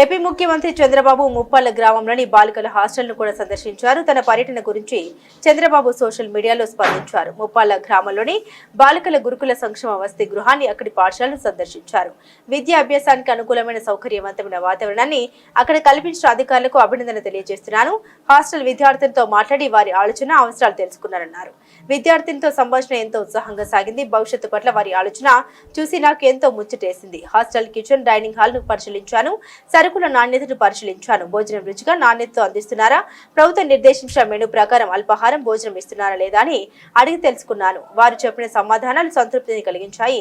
AP ముఖ్యమంత్రి చంద్రబాబు ముప్పాల గ్రామంలోని బాలికల హాస్టల్ను కూడా సందర్శించారు. తన పర్యటన గురించి చంద్రబాబు సోషల్ మీడియాలో స్పందించారు. ముప్పాల గ్రామంలోని బాలికల గురుకుల సంక్షేమ వసతి గృహాన్ని అక్కడి పాఠశాలను సందర్శించారు. విద్యా అభ్యాసానికి అనుకూలమైన సౌకర్యవంతమైన వాతావరణాన్ని అక్కడ కల్పించిన అధికారులకు అభినందన తెలియజేస్తున్నాను. హాస్టల్ విద్యార్థులతో మాట్లాడి వారి ఆలోచన అవసరాలు తెలుసుకున్నారన్నారు. విద్యార్థినితో సంభాషణ ఎంతో ఉత్సాహంగా సాగింది. భవిష్యత్తు పట్ల వారి ఆలోచన చూసి నాకు ఎంతో ముచ్చటేసింది. హాస్టల్ కిచెన్ డైనింగ్ హాల్ను పరిశీలించాను. సరుకుల నాణ్యతను పరిశీలించాను. భోజనం రుచిగా నాణ్యతతో అందిస్తున్నారా? ప్రభుత్వం నిర్దేశించిన మెనూ ప్రకారం అల్పాహారం భోజనం ఇస్తున్నారా లేదా అని అడిగి తెలుసుకున్నాను. వారు చెప్పిన సమాధానాలు సంతృప్తిని కలిగించాయి.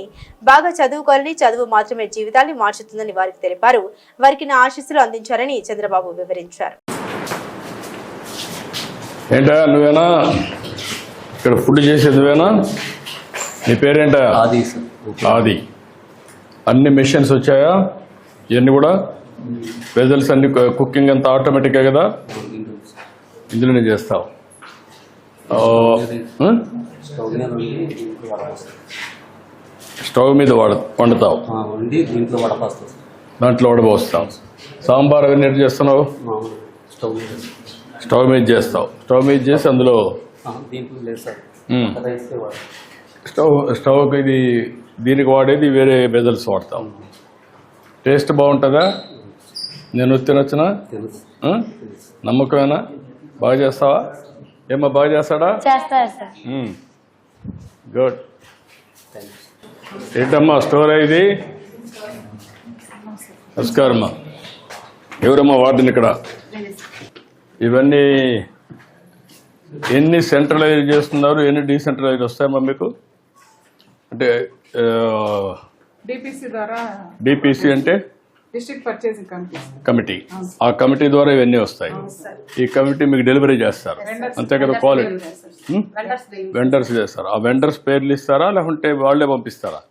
బాగా చదువుకోవాలని చదువు మాత్రమే జీవితాన్ని మార్చుతుందని వారికి తెలిపారు. వారికి నా ఆశీస్సులు అందించారని చంద్రబాబు వివరించారు. ఏంటా నువ్వేనా? ఇక్కడ ఫుడ్ చేసేది నువ్వేనా? నీ పేరేంటా ఆది. అన్ని మెషిన్స్ వచ్చాయా? ఇవన్నీ కూడా? వెజల్స్ అన్ని కుకింగ్ అంతా ఆటోమేటిక్గా కదా? ఇందులోనే చేస్తావు? స్టవ్ మీద వండి వండుతావు. దీంట్లో వడపోస్తాం వడబోస్తావు సాంబార్ అవన్నీ ఎట్లా చేస్తున్నావు? స్టవ్ మీద. చేస్తావు. స్టవ్ మీద చేసి అందులో స్టవ్ స్టవ్కి ఇది దీనికి వాడేది వేరే బెజల్స్ వాడతాం. టేస్ట్ బాగుంటుందా? నేను ఆ? నమ్మకమేనా? బాగా చేస్తావా? ఏమో బాగా చేస్తాడా? గుడ్. ఏంటమ్మా స్టోర్ ఇది? నమస్కారమ్మా. ఎవరమ్మా వార్డుని ఇక్కడ? ఇవన్నీ ఎన్ని సెంట్రలైజ్ చేస్తున్నారు ఎన్ని డీసెంట్రలైజ్ వస్తాయమ్మా మీకు? అంటే డిపిసి ద్వారా డిపిసి అంటే? District purchasing committee. కమిటీ. ఆ. కమిటీ ద్వారా ఇవన్నీ వస్తాయి. ఈ కమిటీ మీకు డెలివరీ చేస్తారు. అంతే కదా క్వాలిటీ వెండర్స్ చేస్తారు. ఆ వెండర్స్ పేర్లు ఇస్తారా లేకుంటే వాళ్ళే పంపిస్తారా.